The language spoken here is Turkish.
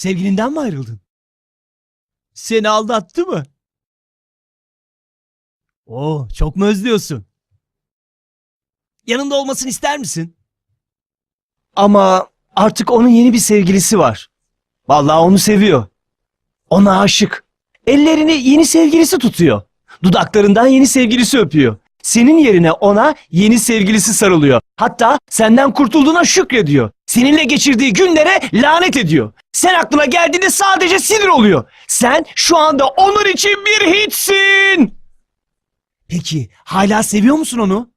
Sevgilinden mi ayrıldın? Seni aldattı mı? Oo, çok mu özlüyorsun? Yanında olmasını ister misin? Ama artık onun yeni bir sevgilisi var. Vallahi onu seviyor. Ona aşık. Ellerini yeni sevgilisi tutuyor. Dudaklarından yeni sevgilisi öpüyor. Senin yerine ona yeni sevgilisi sarılıyor. Hatta senden kurtulduğuna şükrediyor. Seninle geçirdiği günlere lanet ediyor. Sen aklına geldiğinde sadece sinir oluyor. Sen şu anda onun için bir hiçsin. Peki hala seviyor musun onu?